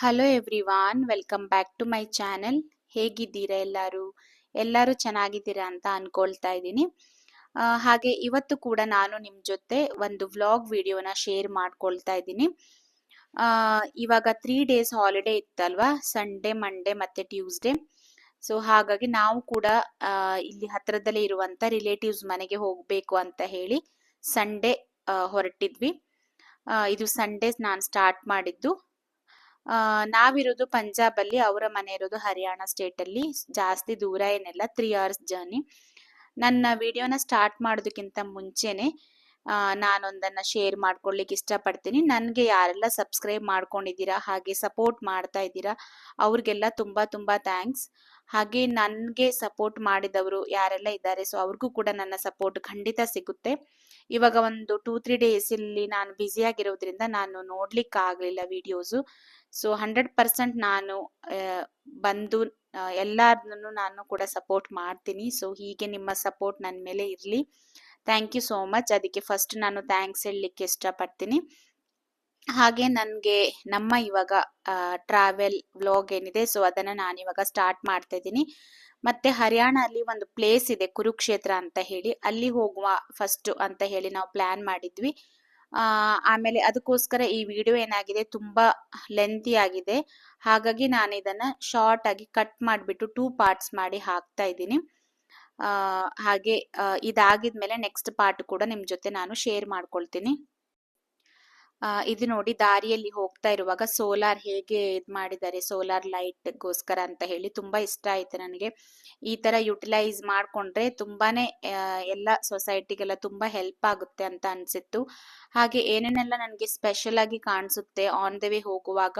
Hello everyone welcome back to my channel ಹೇಗಿದ್ದೀರಾ ಎಲ್ಲರೂ? ಎಲ್ಲರೂ ಚೆನ್ನಾಗಿದ್ದೀರಾ ಅಂತ ಅನ್ಕೊಳ್ತಾ ಇದ್ದೀನಿ. ಹಾಗೆ ಇವತ್ತು ಕೂಡ ನಾನು ನಿಮ್ಮ ಜೊತೆ ಒಂದು ವ್ಲಾಗ್ ವಿಡಿಯೋನ ಶೇರ್ ಮಾಡ್ಕೊಳ್ತಾ ಇದ್ದೀನಿ. ಇವಾಗ ತ್ರೀ ಡೇಸ್ ಹಾಲಿಡೇ ಇತ್ತಲ್ವಾ? ಸಂಡೇ ಮಂಡೇ ಮತ್ತೆ ಟ್ಯೂಸ್ಡೇ ಸೊ ಹಾಗಾಗಿ ನಾವು ಕೂಡ ಇಲ್ಲಿ ಹತ್ರದಲ್ಲೇ ಇರುವಂತ ರಿಲೇಟಿವ್ಸ್ ಮನೆಗೆ ಹೋಗಬೇಕು ಅಂತ ಹೇಳಿ ಸಂಡೇ ಹೊರಟಿದ್ವಿ. ಇದು ಸಂಡೇ ನಾನು ಸ್ಟಾರ್ಟ್ ಮಾಡಿದ್ದು. ನಾವಿರೋದು ಪಂಜಾಬ್ ಅಲ್ಲಿ ಅವರ ಮನೆ ಇರೋದು ಹರಿಯಾಣ ಸ್ಟೇಟ್ ಅಲ್ಲಿ. ಜಾಸ್ತಿ ದೂರ ಏನಿಲ್ಲ ತ್ರೀ ಅವರ್ಸ್ ಜರ್ನಿ ನನ್ನ ವಿಡಿಯೋನ ಸ್ಟಾರ್ಟ್ ಮಾಡೋದಕ್ಕಿಂತ ಮುಂಚೆನೆ ನಾನೊಂದನ್ನ ಶೇರ್ ಮಾಡ್ಕೊಳ್ಳಿಕ್ಕೆ ಇಷ್ಟಪಡ್ತೀನಿ. ನನಗೆ ಯಾರೆಲ್ಲ ಸಬ್ಸ್ಕ್ರೈಬ್ ಮಾಡ್ಕೊಂಡಿದ್ದೀರಾ, ಹಾಗೆ ಸಪೋರ್ಟ್ ಮಾಡ್ತಾ ಇದ್ದೀರಾ, ಅವ್ರಿಗೆಲ್ಲ ತುಂಬಾ ತುಂಬಾ ಥ್ಯಾಂಕ್ಸ್ ಹಾಗೆ ನನಗೆ ಸಪೋರ್ಟ್ ಮಾಡಿದವರು ಯಾರೆಲ್ಲ ಇದ್ದಾರೆ ಸೊ ಅವ್ರಿಗೂ ಕೂಡ ನನ್ನ ಸಪೋರ್ಟ್ ಖಂಡಿತ ಸಿಗುತ್ತೆ. ಇವಾಗ ಒಂದು ಟೂ ತ್ರೀ ಡೇಸ್ ಇಲ್ಲಿ ನಾನು ಬ್ಯುಸಿಯಾಗಿರೋದ್ರಿಂದ ನಾನು ನೋಡ್ಲಿಕ್ಕೆ ಆಗ್ಲಿಲ್ಲ ವಿಡಿಯೋಸು ಸೊ ಹಂಡ್ರೆಡ್ ಪರ್ಸೆಂಟ್ ನಾನು ಬಂದು ಎಲ್ಲರನ್ನೂ ನಾನು ಕೂಡ ಸಪೋರ್ಟ್ ಮಾಡ್ತೀನಿ. ಸೊ ಹೀಗೆ ನಿಮ್ಮ ಸಪೋರ್ಟ್ ನನ್ನ ಮೇಲೆ ಇರಲಿ. ಥ್ಯಾಂಕ್ ಯು ಸೋ ಮಚ್ ಅದಕ್ಕೆ ಫಸ್ಟ್ ನಾನು ಥ್ಯಾಂಕ್ಸ್ ಹೇಳಲಿಕ್ಕೆ ಇಷ್ಟಪಡ್ತೀನಿ. ಹಾಗೆ ನನಗೆ ನಮ್ಮ ಇವಾಗ ಟ್ರಾವೆಲ್ ವ್ಲಾಗ್ ಏನಿದೆ ಸೊ ಅದನ್ನು ನಾನು ಇವಾಗ ಸ್ಟಾರ್ಟ್ ಮಾಡ್ತಾ ಇದ್ದೀನಿ. ಮತ್ತೆ ಹರಿಯಾಣ ಅಲ್ಲಿ ಒಂದು ಪ್ಲೇಸ್ ಇದೆ, ಕುರುಕ್ಷೇತ್ರ ಅಂತ ಹೇಳಿ. ಅಲ್ಲಿ ಹೋಗುವ ಫಸ್ಟ್ ಅಂತ ಹೇಳಿ ನಾವು ಪ್ಲಾನ್ ಮಾಡಿದ್ವಿ. ಆಮೇಲೆ ಅದಕ್ಕೋಸ್ಕರ ಈ ವಿಡಿಯೋ ಏನಾಗಿದೆ, ತುಂಬಾ ಲೆಂತಿ ಆಗಿದೆ. ಹಾಗಾಗಿ ನಾನು ಇದನ್ನ ಶಾರ್ಟ್ ಆಗಿ ಕಟ್ ಮಾಡಿಬಿಟ್ಟು ಟೂ ಪಾರ್ಟ್ಸ್ ಮಾಡಿ ಹಾಕ್ತಾ ಇದ್ದೀನಿ. ಹಾಗೆ ಇದಾಗಿದ್ಮೇಲೆ ನೆಕ್ಸ್ಟ್ ಪಾರ್ಟ್ ಕೂಡ ನಿಮ್ ಜೊತೆ ನಾನು ಶೇರ್ ಮಾಡ್ಕೊಳ್ತೀನಿ. ಇದು ನೋಡಿ ದಾರಿಯಲ್ಲಿ ಹೋಗ್ತಾ ಇರುವಾಗ ಸೋಲಾರ್ ಹೇಗೆ ಇದ್ ಮಾಡಿದ್ದಾರೆ ಸೋಲಾರ್ ಲೈಟ್ ಗೋಸ್ಕರ ಅಂತ ಹೇಳಿ ತುಂಬಾ ಇಷ್ಟ ಆಯ್ತು ನನಗೆ. ಈ ತರ ಯುಟಿಲೈಸ್ ಮಾಡ್ಕೊಂಡ್ರೆ ತುಂಬಾನೇ ಎಲ್ಲ ಸೊಸೈಟಿಗೆಲ್ಲ ತುಂಬಾ ಹೆಲ್ಪ್ ಆಗುತ್ತೆ ಅಂತ ಅನ್ಸಿತ್ತು. ಹಾಗೆ ಏನೇನೆಲ್ಲ ನನಗೆ ಸ್ಪೆಷಲ್ ಆಗಿ ಕಾಣಿಸುತ್ತೆ ಆನ್ ದ ವೇ ಹೋಗುವಾಗ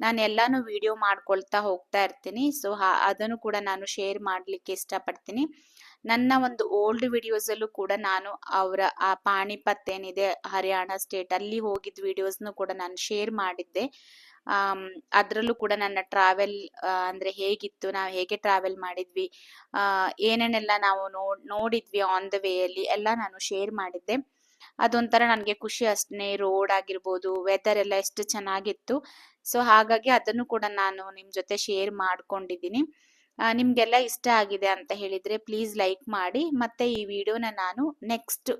ನಾನು ಎಲ್ಲಾನು ವಿಡಿಯೋ ಮಾಡ್ಕೊಳ್ತಾ ಹೋಗ್ತಾ ಇರ್ತೀನಿ. ಸೊ ಅದನ್ನು ಕೂಡ ನಾನು ಶೇರ್ ಮಾಡ್ಲಿಕ್ಕೆ ಇಷ್ಟಪಡ್ತೀನಿ. ನನ್ನ ಒಂದು ಓಲ್ಡ್ ವಿಡಿಯೋಸ್ ಅಲ್ಲೂ ಕೂಡ ನಾನು ಅವರ, ಆ ಪಾಣಿಪತ್ ಏನಿದೆ, ಹರಿಯಾಣ ಸ್ಟೇಟ್ ಅಲ್ಲಿ ಹೋಗಿದ್ದ ವಿಡಿಯೋಸ್ನು ಕೂಡ ನಾನು ಶೇರ್ ಮಾಡಿದ್ದೆ. ಅದರಲ್ಲೂ ಕೂಡ ನನ್ನ ಟ್ರಾವೆಲ್ ಅಂದ್ರೆ ಹೇಗಿತ್ತು, ನಾವು ಹೇಗೆ ಟ್ರಾವೆಲ್ ಮಾಡಿದ್ವಿ ಏನೇನೆಲ್ಲ ನಾವು ನೋಡ್ ನೋಡಿದ್ವಿ ಆನ್ ದ ವೇ ಅಲ್ಲಿ ಎಲ್ಲ ನಾನು ಶೇರ್ ಮಾಡಿದ್ದೆ. ಅದೊಂಥರ ನನಗೆ ಖುಷಿ ಅಷ್ಟೇ ರೋಡ್ ಆಗಿರ್ಬೋದು ವೆದರ್ ಎಲ್ಲ ಎಷ್ಟು ಚೆನ್ನಾಗಿತ್ತು. ಸೊ, ಹಾಗಾಗಿ ಅದನ್ನು ಕೂಡ ನಾನು ನಿಮ್ ಜೊತೆ ಶೇರ್ ಮಾಡ್ಕೊಂಡಿದ್ದೀನಿ. ನಿಮಗೆಲ್ಲ ಇಷ್ಟ ಆಗಿದೆ ಅಂತ ಹೇಳಿದ್ರೆ ಪ್ಲೀಸ್ ಲೈಕ್ ಮಾಡಿ, ಮತ್ತೆ ಈ ವಿಡಿಯೋನ ನಾನು ನೆಕ್ಸ್ಟ್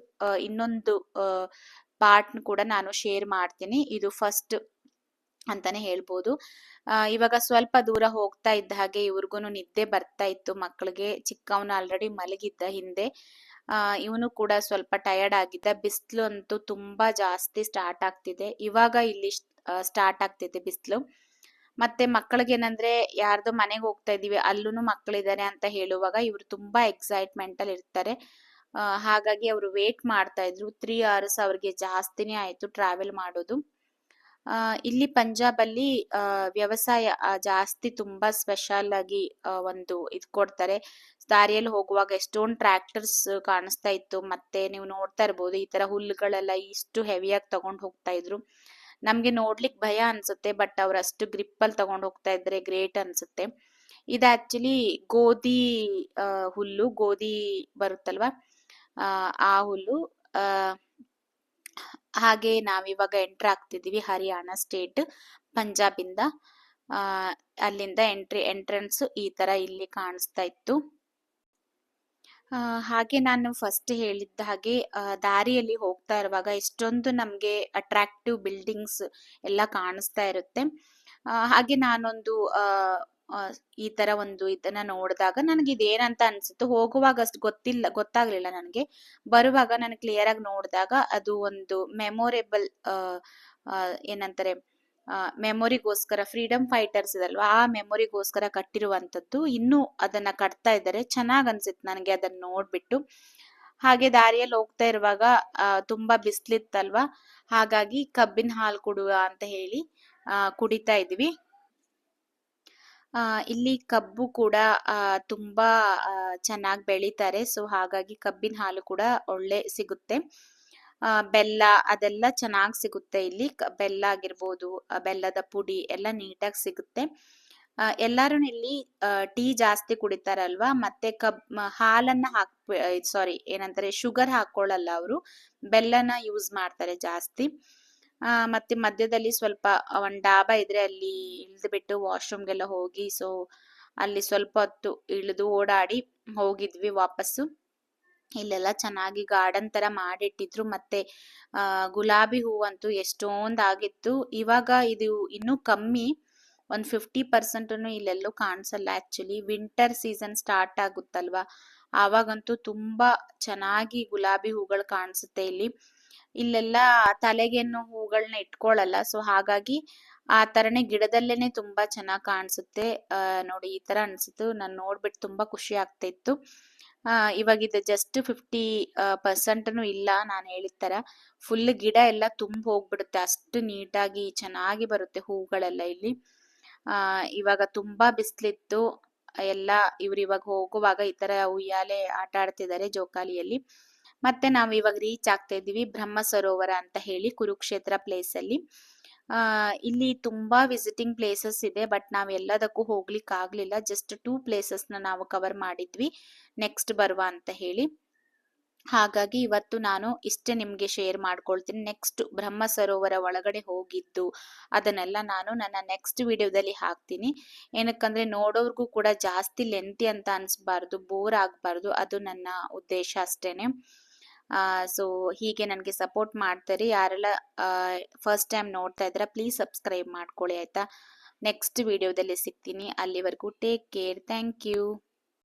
ಇನ್ನೊಂದು ಪಾರ್ಟ್ ಕೂಡ ನಾನು ಶೇರ್ ಮಾಡ್ತೀನಿ. ಇದು ಫಸ್ಟ್ ಅಂತಾನೆ ಹೇಳ್ಬೋದು. ಇವಾಗ ಸ್ವಲ್ಪ ದೂರ ಹೋಗ್ತಾ ಇದ್ದ ಹಾಗೆ ಇವ್ರಿಗೂ ನಿದ್ದೆ ಬರ್ತಾ ಇತ್ತು. ಮಕ್ಕಳಿಗೆ ಚಿಕ್ಕವನು ಆಲ್ರೆಡಿ ಮಲಗಿದ್ದ ಹಿಂದೆ. ಇವನು ಕೂಡ ಸ್ವಲ್ಪ ಟಯರ್ಡ್ ಆಗಿದ್ದ. ಬಿಸಿಲು ಅಂತೂ ತುಂಬಾ ಜಾಸ್ತಿ ಸ್ಟಾರ್ಟ್ ಆಗ್ತಿದೆ. ಇವಾಗ ಇಲ್ಲಿ ಸ್ಟಾರ್ಟ್ ಆಗ್ತೈತೆ ಬಿಸಿಲು. ಮತ್ತೆ ಮಕ್ಕಳಿಗೆ ಏನಂದ್ರೆ ಯಾರ್ದು ಮನೆಗೆ ಹೋಗ್ತಾ ಇದೀವಿ ಅಲ್ಲೂ ಮಕ್ಕಳಿದ್ದಾರೆ ಅಂತ ಹೇಳುವಾಗ ಇವರು ತುಂಬಾ ಎಕ್ಸೈಟ್ಮೆಂಟ್ ಅಲ್ಲಿ ಇರ್ತಾರೆ. ಹಾಗಾಗಿ ಅವರು ವೇಟ್ ಮಾಡ್ತಾ ಇದ್ರು. ತ್ರೀ ಅವರ್ಸ್ ಅವ್ರಿಗೆ ಜಾಸ್ತಿನೇ ಆಯ್ತು ಟ್ರಾವೆಲ್ ಮಾಡೋದು. ಇಲ್ಲಿ ಪಂಜಾಬ್ ಅಲ್ಲಿ ವ್ಯವಸಾಯ ಜಾಸ್ತಿ ತುಂಬಾ ಸ್ಪೆಷಲ್ ಆಗಿ ಒಂದು ಇದು ಕೊಡ್ತಾರೆ. ದಾರಿಯಲ್ಲಿ ಹೋಗುವಾಗ ಎಷ್ಟೊಂದು ಟ್ರ್ಯಾಕ್ಟರ್ಸ್ ಕಾಣಿಸ್ತಾ ಇತ್ತು. ಮತ್ತೆ ನೀವು ನೋಡ್ತಾ ಇರ್ಬೋದು ಈ ತರ ಹುಲ್ಲುಗಳೆಲ್ಲ ಇಷ್ಟು ಹೆವಿಯಾಗಿ ತಗೊಂಡು ಹೋಗ್ತಾ ಇದ್ರು. ನಮ್ಗೆ ನೋಡ್ಲಿಕ್ಕೆ ಭಯ ಅನ್ಸುತ್ತೆ ಬಟ್ ಅವ್ರು ಅಷ್ಟು ಗ್ರಿಪ್ ಅಲ್ಲಿ ತಗೊಂಡ್ ಹೋಗ್ತಾ ಇದ್ರೆ ಗ್ರೇಟ್ ಅನ್ಸುತ್ತೆ. ಇದು ಆಕ್ಚುಲಿ ಗೋಧಿ ಹುಲ್ಲು ಗೋಧಿ ಬರುತ್ತಲ್ವಾ? ಆ, ಹುಲ್ಲು ಹಾಗೆ ನಾವಿವಾಗ ಎಂಟ್ರ್ ಆಗ್ತಿದೀವಿ ಹರಿಯಾಣ ಸ್ಟೇಟ್ ಪಂಜಾಬ್ ಇಂದ ಆ ಅಲ್ಲಿಂದ ಎಂಟ್ರಿ ಎಂಟ್ರೆನ್ಸ್ ಈ ತರ ಇಲ್ಲಿ ಕಾಣಿಸ್ತಾ ಇತ್ತು. ಹಾಗೆ ನಾನು ಫಸ್ಟ್ ಹೇಳಿದ್ದ ಹಾಗೆ ದಾರಿಯಲ್ಲಿ ಹೋಗ್ತಾ ಇರುವಾಗ ಎಷ್ಟೊಂದು ನಮ್ಗೆ ಅಟ್ರಾಕ್ಟಿವ್ ಬಿಲ್ಡಿಂಗ್ಸ್ ಎಲ್ಲ ಕಾಣಿಸ್ತಾ ಇರುತ್ತೆ. ಹಾಗೆ ನಾನೊಂದು ಈ ತರ ಒಂದು ಇದನ್ನ ನೋಡಿದಾಗ ನನಗೆ ಇದೇನಂತ ಅನ್ಸುತ್ತೆ, ಹೋಗುವಾಗ ಅಷ್ಟು ಗೊತ್ತಿಲ್ಲ, ಗೊತ್ತಾಗ್ಲಿಲ್ಲ ನನಗೆ. ಬರುವಾಗ ನಾನು ಕ್ಲಿಯರ್ ಆಗಿ ನೋಡಿದಾಗ ಅದು ಒಂದು ಮೆಮೊರೇಬಲ್ ಏನಂತಾರೆ ಮೆಮೊರಿಗೋಸ್ಕರ ಫ್ರೀಡಮ್ ಫೈಟರ್ಸ್ ಇದಲ್ವಾ, ಆ ಮೆಮೊರಿಗೋಸ್ಕರ ಕಟ್ಟಿರುವಂತದ್ದು ಇನ್ನೂ ಅದನ್ನ ಕಟ್ತಾ ಇದ್ದಾರೆ. ಚೆನ್ನಾಗ್ ಅನ್ಸಿತ್ತು ನನಗೆ ಅದನ್ನ ನೋಡ್ಬಿಟ್ಟು. ಹಾಗೆ ದಾರಿಯಲ್ಲಿ ಹೋಗ್ತಾ ಇರುವಾಗ ತುಂಬಾ ಬಿಸ್ಲಿತ್ತಲ್ವಾ? ಹಾಗಾಗಿ ಕಬ್ಬಿನ ಹಾಲು ಕುಡುವ ಅಂತ ಹೇಳಿ ಕುಡಿತಾ ಇದ್ವಿ. ಇಲ್ಲಿ ಕಬ್ಬು ಕೂಡ ತುಂಬಾ ಚೆನ್ನಾಗಿ ಬೆಳಿತಾರೆ. ಸೊ, ಹಾಗಾಗಿ ಕಬ್ಬಿನ ಹಾಲು ಕೂಡ ಒಳ್ಳೆ ಸಿಗುತ್ತೆ. ಬೆಲ್ಲ ಅದೆಲ್ಲ ಚೆನ್ನಾಗಿ ಸಿಗುತ್ತೆ ಇಲ್ಲಿ. ಬೆಲ್ಲ ಆಗಿರ್ಬೋದು ಬೆಲ್ಲದ ಪುಡಿ ಎಲ್ಲ ನೀಟಾಗಿ ಸಿಗುತ್ತೆ. ಎಲ್ಲಾರು ಇಲ್ಲಿ ಟೀ ಜಾಸ್ತಿ ಕುಡಿತಾರಲ್ವಾ? ಮತ್ತೆ ಕಬ್ ಹಾಲನ್ನ ಹಾಕ್ ಸಾರಿ, ಏನಂತಾರೆ, ಶುಗರ್ ಹಾಕೊಳ್ಳಲ್ಲ ಅವರು. ಬೆಲ್ಲನ ಯೂಸ್ ಮಾಡ್ತಾರೆ ಜಾಸ್ತಿ. ಮತ್ತೆ ಮಧ್ಯದಲ್ಲಿ ಸ್ವಲ್ಪ ಒಂದು ಡಾಬಾ ಇದ್ರೆ ಅಲ್ಲಿ ಇಳಿದ್ಬಿಟ್ಟು ವಾಶ್ರೂಮ್ಗೆಲ್ಲ ಹೋಗಿ, ಸೊ, ಅಲ್ಲಿ ಸ್ವಲ್ಪ ಹೊತ್ತು ಇಳಿದು ಓಡಾಡಿ ಹೋಗಿದ್ವಿ ವಾಪಸ್ಸು. ಇಲ್ಲೆಲ್ಲ ಚೆನ್ನಾಗಿ ಗಾರ್ಡನ್ ತರ ಮಾಡಿಟ್ಟಿದ್ರು. ಮತ್ತೆ, ಆ, ಗುಲಾಬಿ ಹೂವಂತೂ ಎಷ್ಟೊಂದ್ ಆಗಿತ್ತು ಇವಾಗ ಇದು ಇನ್ನೂ ಕಮ್ಮಿ. ಒಂದ್ ಫಿಫ್ಟಿ ಪರ್ಸೆಂಟನ್ನು ಇಲ್ಲೆಲ್ಲೂ ಕಾಣಿಸಲ್ಲ ಆಕ್ಚುಲಿ. ವಿಂಟರ್ ಸೀಸನ್ ಸ್ಟಾರ್ಟ್ ಆಗುತ್ತಲ್ವಾ? ಆವಾಗಂತೂ ತುಂಬಾ ಚೆನ್ನಾಗಿ ಗುಲಾಬಿ ಹೂಗಳು ಕಾಣಿಸುತ್ತೆ ಇಲ್ಲಿ. ಇಲ್ಲೆಲ್ಲ ತಲೆಗೇನು ಹೂಗಳನ್ನ ಇಟ್ಕೊಳ್ಳಲ್ಲ ಸೊ, ಹಾಗಾಗಿ ಆ ತರನೇ ಗಿಡದಲ್ಲೇನೆ ತುಂಬಾ ಚೆನ್ನಾಗಿ ಕಾಣಿಸುತ್ತೆ. ನೋಡಿ, ಈ ತರ ಅನ್ಸಿತ್ತು. ನಾನು ನೋಡ್ಬಿಟ್ಟು ತುಂಬಾ ಖುಷಿ ಆಗ್ತಾ ಇತ್ತು ಇವಾಗ ಇದು ಜಸ್ಟ್ ಫಿಫ್ಟಿ ಪರ್ಸೆಂಟ್ನು ಇಲ್ಲ ನಾನು ಹೇಳಿದ ತರ. ಫುಲ್ ಗಿಡ ಎಲ್ಲ ತುಂಬ ಹೋಗ್ಬಿಡುತ್ತೆ. ಅಷ್ಟು ನೀಟಾಗಿ ಚೆನ್ನಾಗಿ ಬರುತ್ತೆ ಹೂಗಳೆಲ್ಲ ಇಲ್ಲಿ. ಆ, ಇವಾಗ ತುಂಬಾ ಬಿಸಿಲಿತ್ತು. ಎಲ್ಲ ಇವ್ರು ಇವಾಗ ಹೋಗುವಾಗ ಈ ತರ ಉಯ್ಯಾಲೆ ಆಟ ಆಡ್ತಿದ್ದಾರೆ ಜೋಕಾಲಿಯಲ್ಲಿ. ಮತ್ತೆ ನಾವು ಇವಾಗ ರೀಚ್ ಆಗ್ತಾ ಇದ್ದೀವಿ ಬ್ರಹ್ಮ ಸರೋವರ ಅಂತ ಹೇಳಿ ಕುರುಕ್ಷೇತ್ರ ಪ್ಲೇಸ್ ಅಲ್ಲಿ. ಆ, ಇಲ್ಲಿ ತುಂಬಾ ವಿಸಿಟಿಂಗ್ ಪ್ಲೇಸಸ್ ಇದೆ ಬಟ್ ನಾವ್ ಎಲ್ಲದಕ್ಕೂ ಹೋಗ್ಲಿಕ್ಕೆ ಆಗ್ಲಿಲ್ಲ ಜಸ್ಟ್ ಟೂ ಪ್ಲೇಸಸ್ನ ನಾವು ಕವರ್ ಮಾಡಿದ್ವಿ. ನೆಕ್ಸ್ಟ್ ಬರುವ ಅಂತ ಹೇಳಿ. ಹಾಗಾಗಿ ಇವತ್ತು ನಾನು ಇಷ್ಟೇ ನಿಮ್ಗೆ ಶೇರ್ ಮಾಡ್ಕೊಳ್ತೀನಿ. ನೆಕ್ಸ್ಟ್ ಬ್ರಹ್ಮ ಸರೋವರ ಒಳಗಡೆ ಹೋಗಿದ್ದು, ಅದನ್ನೆಲ್ಲ ನಾನು ನನ್ನ ನೆಕ್ಸ್ಟ್ ವಿಡಿಯೋದಲ್ಲಿ ಹಾಕ್ತೀನಿ. ಏನಕ್ಕಂದ್ರೆ ನೋಡೋರ್ಗೂ ಕೂಡ ಜಾಸ್ತಿ ಲೆಂತಿ ಅಂತ ಅನ್ಸ್ಬಾರ್ದು ಬೋರ್ ಆಗ್ಬಾರ್ದು, ಅದು ನನ್ನ ಉದ್ದೇಶ ಅಷ್ಟೇನೆ. ಸೊ ಹೀಗೆ ನನಗೆ ಸಪೋರ್ಟ್ ಮಾಡ್ತಾರೆ. ಯಾರೆಲ್ಲ ಫಸ್ಟ್ ಟೈಮ್ ನೋಡ್ತಾ ಇದ್ದೀರಾ ಪ್ಲೀಸ್ ಸಬ್ಸ್ಕ್ರೈಬ್ ಮಾಡ್ಕೊಳ್ಳಿ, ಆಯ್ತಾ? ನೆಕ್ಸ್ಟ್ ವಿಡಿಯೋದಲ್ಲಿ ಸಿಗ್ತೀನಿ. ಅಲ್ಲಿವರೆಗೂ ಟೇಕ್ ಕೇರ್ ಥ್ಯಾಂಕ್ ಯು